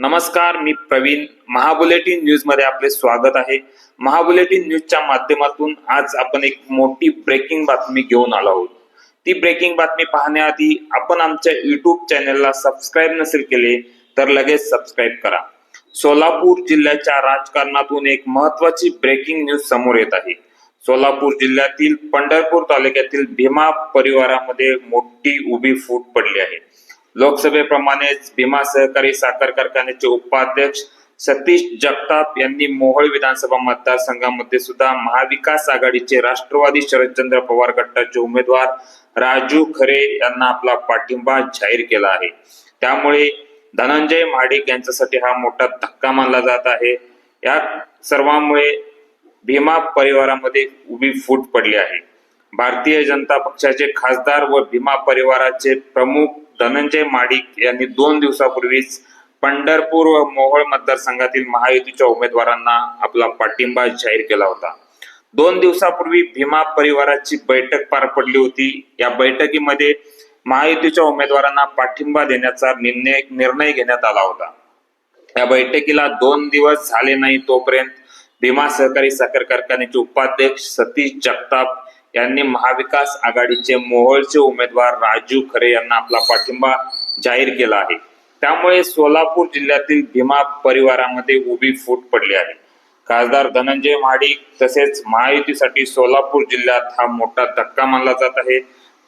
नमस्कार मी प्रवीण. महाबुलेटिन न्यूजमध्ये आपले स्वागत आहे. महाबुलेटिन न्यूजच्या माध्यमातून आज आपण एक मोठी ब्रेकिंग बातमी घेऊन आलो आहोत. ती ब्रेकिंग बातमी पाहण्याआधी आपण आमच्या युट्यूब चॅनलला सबस्क्राईब नसेल केले तर लगेच सबस्क्राईब करा. सोलापूर जिल्ह्याच्या राजकारणातून एक महत्वाची ब्रेकिंग न्यूज समोर येत आहे. सोलापूर जिल्ह्यातील पंढरपूर तालुक्यातील भीमा परिवारामध्ये मोठी उभी फूट पडली आहे. लोकसभेप्रमाणेच भीमा सहकारी साखर कारखान्याचे उपाध्यक्ष सतीश जगताप यांनी मोहोळ विधानसभा मतदारसंघामध्ये सुद्धा महाविकास आघाडीचे राष्ट्रवादी शरदचंद्र पवार गटाचे उमेदवार राजू खरे यांना आपला पाठिंबा जाहीर केला आहे. त्यामुळे धनंजय महाडिक यांच्यासाठी हा मोठा धक्का मानला जात आहे. या सर्वांमुळे भीमा परिवारामध्ये उभी फूट पडली आहे. भारतीय जनता पक्षाचे खासदार व भीमा परिवाराचे प्रमुख धनंजय माडिक यांनी दोन दिवसापूर्वीच पंढरपूर व मोहोळ मतदारसंघातील महायुतीच्या उमेदवारांना आपला पाठिंबा जाहीर केला होता. दोन दिवसापूर्वी भीमा परिवाराची बैठक पार पडली होती. या बैठकीमध्ये महायुतीच्या उमेदवारांना पाठिंबा देण्याचा निर्णय निर्णय घेण्यात आला होता. या बैठकीला दोन दिवस झाले नाही तोपर्यंत भीमा सहकारी साखर कारखान्याचे उपाध्यक्ष सतीश जगताप यांनी महाविकास आघाडीचे मोहोळचे उमेदवार राजू खरे यांना आपला पाठिंबा जाहीर केला आहे. त्यामुळे सोलापूर जिल्ह्यातील भीमा परिवारामध्ये उभी फूट पडली आहे. खासदार धनंजय महाडिक तसेच महायुतीसाठी सोलापूर जिल्ह्यात हा मोठा धक्का मानला जात आहे.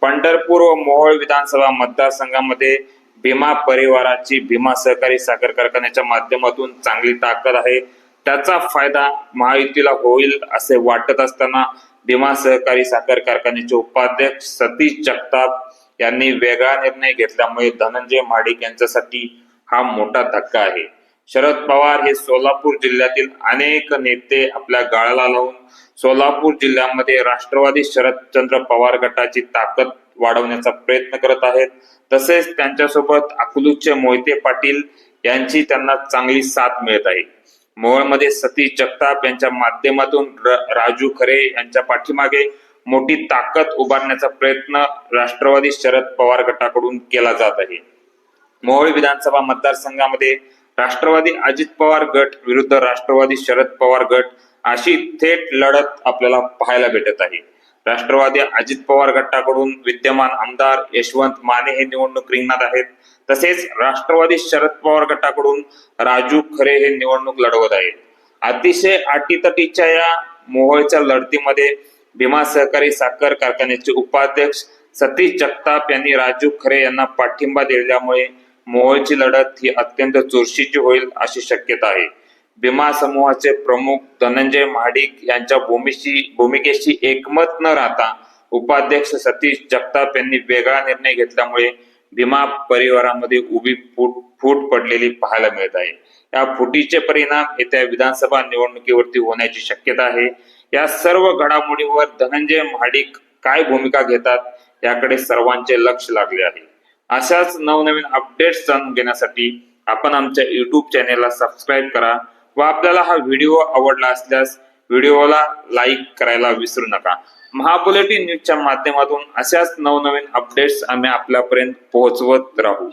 पंढरपूर व मोहोळ विधानसभा मतदारसंघामध्ये भीमा परिवाराची भीमा सहकारी साखर कारखान्याच्या माध्यमातून चांगली ताकद आहे. त्याचा फायदा महायुतीला होईल असे वाटत असताना भीमा सहकारी साखर कारखान्याचे उपाध्यक्ष सतीश जगताप यांनी वेगळा निर्णय घेतल्यामुळे धनंजय महाडिक यांच्यासाठी हा मोठा धक्का आहे. शरद पवार हे सोलापूर जिल्ह्यातील अनेक नेते आपल्या गाळाला लावून सोलापूर जिल्ह्यामध्ये राष्ट्रवादी शरदचंद्र पवार गटाची ताकद वाढवण्याचा प्रयत्न करत आहेत. तसेच त्यांच्यासोबत अकलूजचे मोहिते पाटील यांची त्यांना चांगली साथ मिळत आहे. मोहोळमध्ये सतीश जगताप यांच्या माध्यमातून राजू खरे यांच्या पाठीमागे मोठी ताकद उभारण्याचा प्रयत्न राष्ट्रवादी शरद पवार गटाकडून केला जात आहे. मोहोळ विधानसभा मतदारसंघामध्ये राष्ट्रवादी अजित पवार गट विरुद्ध राष्ट्रवादी शरद पवार गट अशी थेट लढत आपल्याला पाहायला भेटत आहे. राष्ट्रवादी अजित पवार गटाकडून विद्यमान आमदार यशवंत माने हे निवडणूक रिंगणात आहेत. तसेच राष्ट्रवादी शरद पवार गटाकडून राजू खरे हे निवडणूक लढवत आहेत. अतिशय अटीतटीच्या या मोहोळच्या लढतीमध्ये भीमा सहकारी साखर कारखान्याचे उपाध्यक्ष सतीश जगताप यांनी राजू खरे यांना पाठिंबा दिल्यामुळे मोहोळची लढत ही अत्यंत चुरशीची होईल अशी शक्यता आहे. भीमा समूहाचे प्रमुख धनंजय महाडिक यांच्या भूमीशी भूमिकेशी एकमत न राहता उपाध्यक्ष सतीश जगताप यांनी वेगळा निर्णय घेतल्यामुळे भीमा परिवारामध्ये उभी फूट फूट पडलेली पाहायला मिळत आहे. या फुटीचे परिणाम येत्या विधानसभा निवडणुकीवरती होण्याची शक्यता आहे. या सर्व घडामोडीवर धनंजय महाडिक काय भूमिका घेतात याकडे सर्वांचे लक्ष लागले आहे. अशाच नवनवीन अपडेट्स जाणून घेण्यासाठी आपण आमच्या युट्यूब चॅनेलला सबस्क्राईब करा व आपल्याला हा व्हिडिओ आवडला असल्यास व्हिडिओला लाईक करायला विसरू नका. महाबुलेटिन न्यूजच्या माध्यमातून अशाच नवनवीन अपडेट्स आम्ही आपल्यापर्यंत पोहोचवत राहू.